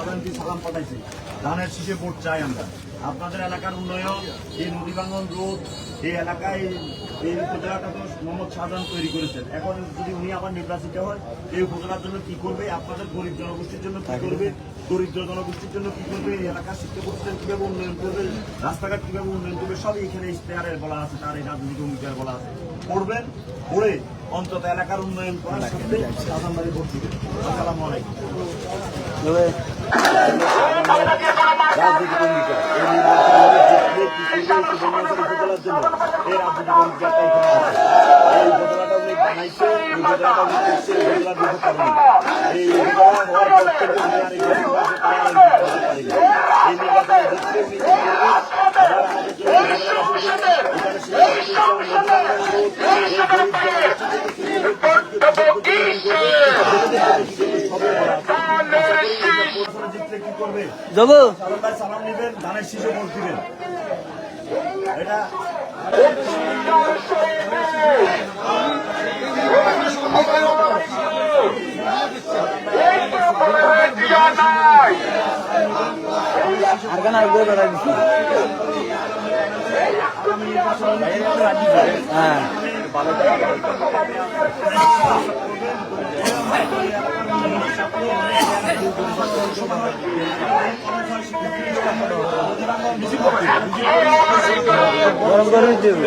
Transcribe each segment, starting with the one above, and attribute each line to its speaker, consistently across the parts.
Speaker 1: প্রধানমন্ত্রী সালাম পাঠাইছে। ধানের শীষে ভোট চাই আমরা। আপনাদের এলাকার উন্নয়ন, এই নদী ভাঙ্গন রোড এই এলাকায় এই উপজেলাটা তো মোহাম্মদ শাহজাহান তৈরি করেছেন। এখন যদি উনি আবার নির্বাচিত হয়, এই উপজেলার জন্য কি করবে? আপনাদের গরিব জনগোষ্ঠীর জন্য কি করবে? দরিদ্র জনগোষ্ঠীর জন্য কি করবে? এই এলাকার শিক্ষা প্রতিষ্ঠান কীভাবে উন্নয়ন করবে? রাস্তাঘাট কীভাবে উন্নয়ন করবে? সব এখানে ইশতেহারের বলা আছে, তার এই রাজনৈতিক অঙ্গীকার বলা আছে। পড়বেন পড়ে অন্তত এলাকার উন্নয়ন করার সাথে শাহজাহান বাড়ি আসসালামু আলাইকুম রাজনৈতিক অঙ্গীকার এই নির্বাচনে জিতলে কি করবে এই সুবর্ণচর উপজেলার জন্য এখানে এখানে গরিব করবে
Speaker 2: যাব
Speaker 1: সালাম নিবেন ধানের শীষে ভোট এটা
Speaker 2: আর কেন আর ঘুরে বেড়াই দিচ্ছি হ্যাঁ। গরম গরম দেবো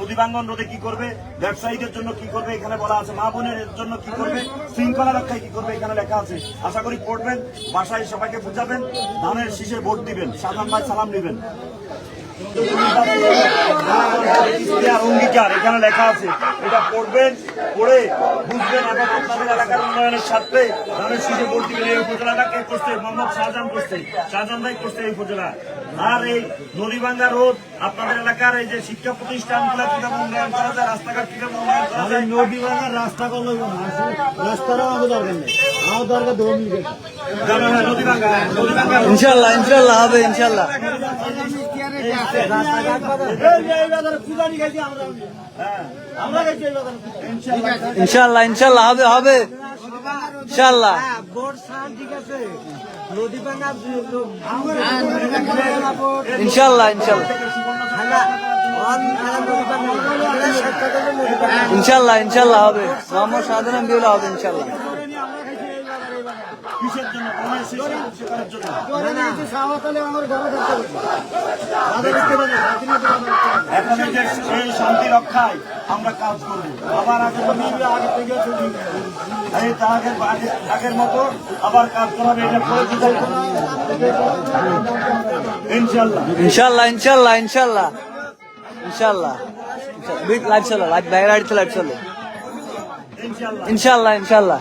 Speaker 1: নদী ভাঙ্গন রোধে কি করবে? ব্যবসায়ীদের জন্য কি করবে? এখানে বলা আছে, মা বোনের জন্য কি করবে? শৃঙ্খলা রক্ষায় কি করবে? এখানে লেখা আছে। আশা করি পড়বেন, বাসায় সবাইকে বুঝাবেন, ধানের শীষে ভোট দিবেন, সাধারণ ভাই সালাম ইশতেহার অঙ্গীকার এখানে লেখা আছে। এটা পড়বেন পড়ে বুঝবেন এবং আপনাদের এলাকার উন্নয়নের স্বার্থে ধানের শীষে ভোট দিবেন এই উপজেলাটাকে করছে? মোহাম্মদ শাহজাহান করছে। শাহজাহান ভাই করছে এই উপজেলা। আর এই নদীভাঙ্গা রোড আপনাদের এলাকার এই যে শিক্ষা প্রতিষ্ঠানগুলো কীভাবে উন্নয়ন করা যায় রাস্তাঘাট কীভাবে উন্নয়ন করা যায়?
Speaker 3: নদী ভাঙার রাস্তা করল রাস্তারও আমাদের দরকার নেই। আমার দরকার
Speaker 1: হয় নদীভাঙ্গা road।
Speaker 2: ইনশাল্লাহ ইনশাল্লাহ হবে ইনশাল্লাহ ইনশাল্লাহ ইনশাল্লাহ হবে হবে। ইনশাল্লাহ ইনশাল্লাহ ইনশাল্লাহ ইনশাল্লাহ ইনশাল্লাহ হবে। মোহাম্মদ সাধারণ বিউলা হবে ইনশাল্লাহ
Speaker 1: কিসের জন্য? এখন শান্তি রক্ষায় আমরা কাজ করব। আবার আগের মতো আগে থেকে এই আগের মতো আবার কাজ করা হবে এটা করে দিতে ইনশাল্লাহ
Speaker 2: ইনশাল্লাহ ইনশাল্লাহ ইনশাল্লাহ ইনশাল্লাহ লাইভ চলো লাইভ বাইরে লাইভ চলে।
Speaker 1: ইনশাল্লাহ
Speaker 2: ইনশাল্লাহ ইনশাল্লাহ